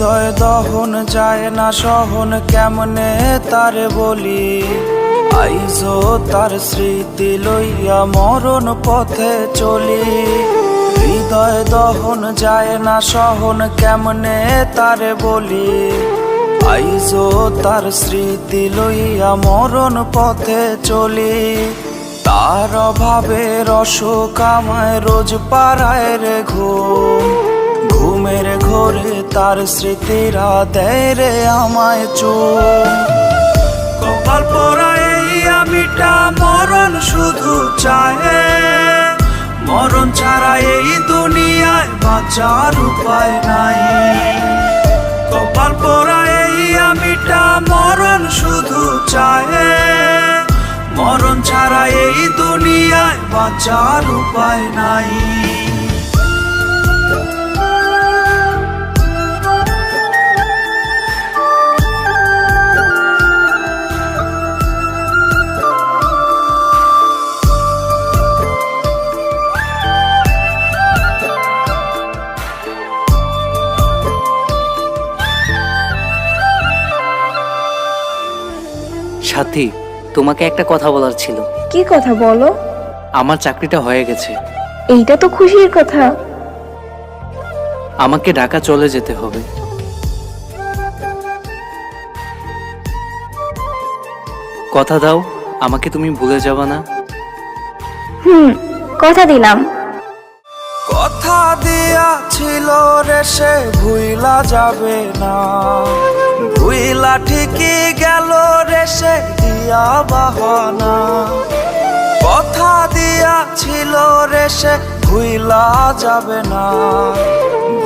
দহন যায় না সহন, কেমনে তারে বলি? আইজো তার স্মৃতি লইয়া মরণ পথে চলি। হৃদয় দহন যায় না সহন, কেমনে তারে বলি? আইজো তার স্মৃতি লইয়া মরণ পথে চলি। তার অভাবে রসক আমায় রোজ পাড়ায় রে ঘুম। ঘুমের ঘোরে তার স্মৃতিরা দেয় রে আমায় চুম কপাল পরায় এই আমিটা, মরণ শুধু চায়। মরণ ছাড়া এই দুনিয়ায় বাঁচার উপায় নাই। কপাল পরায় এই আমিটা, মরণ শুধু চায়। মরণ ছাড়া এই দুনিয়ায় বাঁচার উপায় নাই। সাথী তোমাকে একটা কথা বলার ছিল। কি কথা বলো? আমার চাকরিটা হয়ে গেছে। এইটা তো খুশির কথা। আমাকে ঢাকা চলে যেতে হবে। কথা দাও আমাকে তুমি ভুলে যাবা না। হুম কথা দিলাম। কথা দিয়া ছিল রে সে ভুইলা যাবে না। ভুইলা ঠিকই সে দিয়া বাহানা। কথা দিয়া ছিল রে সে, ভুইলা যাবে না।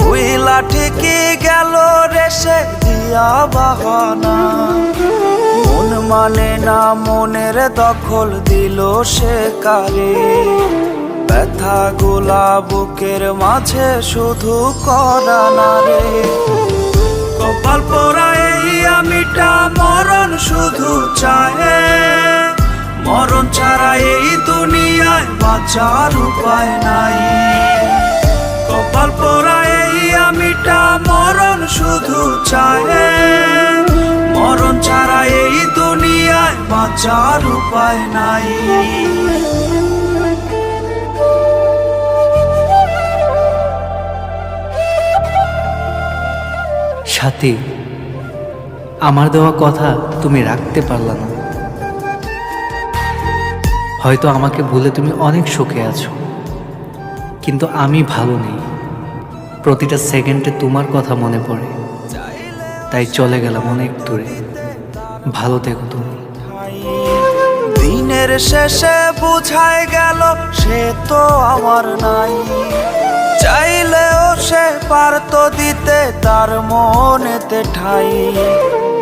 ভুইলা ঠিকই গেল রে সে, দিয়া বাহানা। মন মানে না, মনের দখল দিল সে কারে। ব্যথা গোলা বুকের মাঝে শুধু করা না রে। কপাল পরায় আমিটা মরণ শুধু চায় মরণ ছাড়া এই দুনিয়ায় বাঁচার উপায় নাই। কপাল পরায় এই আমিটা মরণ শুধু চায় মরণ ছাড়া এই দুনিয়ায় বাঁচার উপায় নাই। সাথী আমার দেওয়া কথা তুমি রাখতে পারলা না। হয়তো আমাকে ভুলে তুমি অনেক সুখে আছো। কিন্তু আমি ভালো নেই। প্রতিটা সেকেন্ডে তোমার কথা মনে পড়ে। তাই চলে গেলাম অনেক দূরে। ভালো থেকো তুমি। দিনের শেষে বুঝায় গেল, সে তো আমার নাই। পারতো দিতে তার মনেতে ঠাই।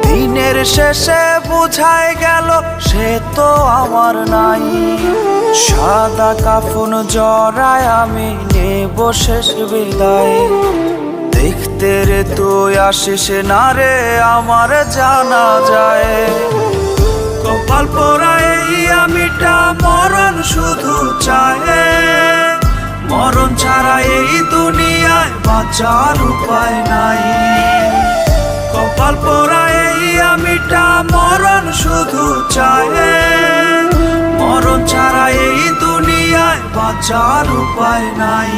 দিনের শেষে বুঝায় গেল, সে তো আমার নাই। সাদা কাফন জড়ায় আমি নেব শেষ বিদায়। দেখতে রে তুই আসিস না রে, আমার জানা যায়। কপাল পরায় আমিটা মরণ শুধু চায়। মরণ ছাড়া এই দুনিয়ায় বাঁচার উপায় নাই। কপাল পরাই এই আমিটা মরণ শুধু চায়। মরণ ছাড়া এই দুনিয়ায় বাঁচার উপায় নাই।